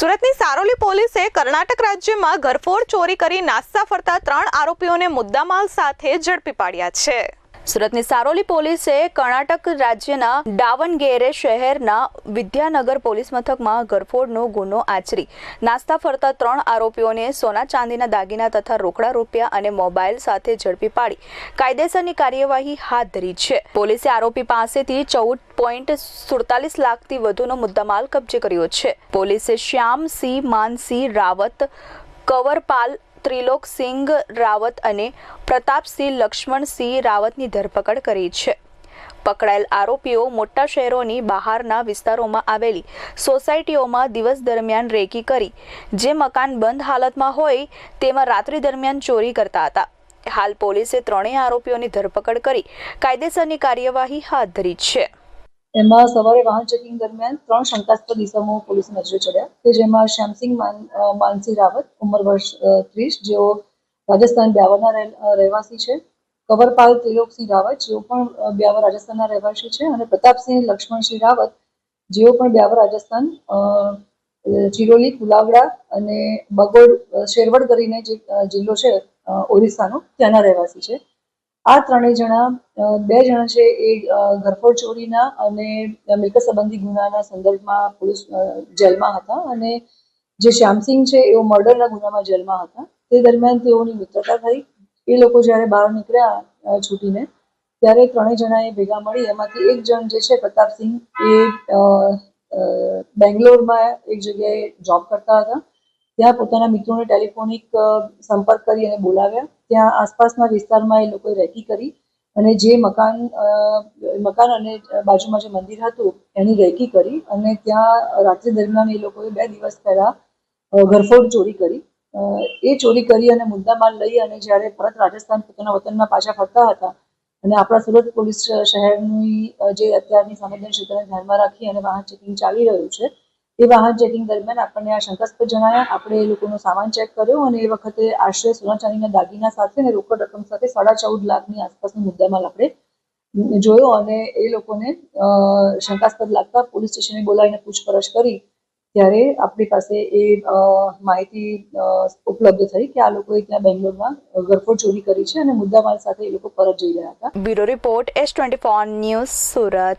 સુરતની સારોલી પોલીસે કર્ણાટક રાજ્યમાં ઘરફોડ ચોરી કરી નાસ્તા ફરતા ત્રણ આરોપીઓને મુદ્દામાલ સાથે ઝડપી પાડ્યા છે. સુરતની સારોલી પોલીસે કર્ણાટક રાજ્યના ડાવનગેરે શહેરના વિદ્યાનગર પોલીસ મથકમાં ગરફોડનો ગુનો આચરી. નાસ્તા ફરતા ત્રણ આરોપીઓને સોના ચાંદીના દાગીના તથા રોકડા રૂપિયા અને મોબાઈલ સાથે ઝડપી પાડી. કાયદેસરની કાર્યવાહી હાથ ધરી છે. પોલીસે આરોપી પાસેથી ચૌદ પોઈન્ટ સુડતાલીસ લાખથી વધુનો મુદ્દામાલ કબજે કર્યો છે. પોલીસે શ્યામસિંહ માનસિંહ રાવત, કવરપાલ ત્રિલોકસિંહ રાવત અને પ્રતાપસિંહ લક્ષ્મણસિંહ રાવતની ધરપકડ કરી છે. પકડાયેલ આરોપીઓ મોટા શહેરોની બહારના વિસ્તારોમાં આવેલી સોસાયટીઓમાં દિવસ દરમિયાન રેકી કરી. જે મકાન બંધ હાલતમાં હોય તેમાં રાત્રિ દરમિયાન ચોરી કરતા હતા. હાલ પોલીસે ત્રણેય આરોપીઓની ધરપકડ કરી કાયદેસરની કાર્યવાહી હાથ ધરી છે. એમાં સવારે વાહન ચેકિંગ દરમિયાન ત્રણ શંકાસ્પદ ઇસમો પોલીસ નજરે ચડ્યા કે જેમાં શ્યામસિંહ માન અ, માનસી રાવત ઉંમર વર્ષ ત્રીસ જેઓ રાજસ્થાન બ્યાવરના રહે- રહેવાસી છે. કવરપાલ ત્રિલોકસિંહ રાવત જેઓ પણ બ્યાવર રાજસ્થાનના રહેવાસી છે અને પ્રતાપસિંહ લક્ષ્મણસિંહ રાવત જેઓ પણ બ્યાવર રાજસ્થાન ચિરોલી કુલાવડા અને બગોડ શેરવડ કરીને જે જિલ્લો છે ઓરિસ્સાનો ત્યાંના રહેવાસી છે. આ ત્રણેય જણા બે જણા છે એ ઘરફોડ ચોરીના અને મિલકત સંબંધી ગુનાના સંદર્ભમાં પોલીસ જેલમાં હતા અને જે શ્યામસિંહ છે એઓ મર્ડરના ગુનામાં જેલમાં હતા. તે દરમિયાન તેઓની મિત્રતા થઈ. એ લોકો જ્યારે બહાર નીકળ્યા છૂટીને, ત્યારે ત્રણેય જણાએ ભેગા મળી. એમાંથી એક જણ જે છે પ્રતાપસિંહ એ બેંગ્લોરમાં એક જગ્યાએ જોબ કરતા હતા. ત્યાં પોતાના મિત્રોને ટેલિફોનિક સંપર્ક કરી અને બોલાવ્યા. ત્યાં આસપાસના વિસ્તારમાં એ લોકોએ રેકી કરી અને જે મકાન મકાન અને બાજુમાં જે મંદિર હતું, એની રેકી કરી અને ત્યાં રાત્રિ દરમિયાન એ લોકોએ બે દિવસ પહેલા ઘરફોડ ચોરી કરી. એ ચોરી કરી અને મુદ્દામાલ લઈ અને જ્યારે પરત રાજસ્થાન પોતાના વતનમાં પાછા ફરતા હતા અને આપણા સુરત પોલીસ શહેરની જે અત્યારની સંવેદનશીલતાને ધ્યાનમાં રાખી અને વાહન ચેકિંગ ચાલી રહ્યું છે એ વાહન ચેકિંગ દરમિયાન આપણને આ શંકાસ્પદ જણાયા. આપણે એ લોકોનો સામાન ચેક કર્યો અને એ વખતે આશરે સોના ચાંદીના દાગીના સાથે અને રોકડ રકમ સાથે સાડા ચૌદ લાખની આસપાસનો મુદ્દામાલ આપણે જોયો અને એ લોકોને શંકાસ્પદ લાગતા પોલીસ સ્ટેશને બોલાવીને પૂછપરછ કરી. ત્યારે આપણી પાસે એ માહિતી ઉપલબ્ધ થઈ કે આ લોકોએ ત્યાં બેંગ્લોરમાં ગરફોડ ચોરી કરી છે અને મુદ્દામાલ સાથે એ લોકો પરત જઈ રહ્યા હતા. Bureau report S twenty news Surat.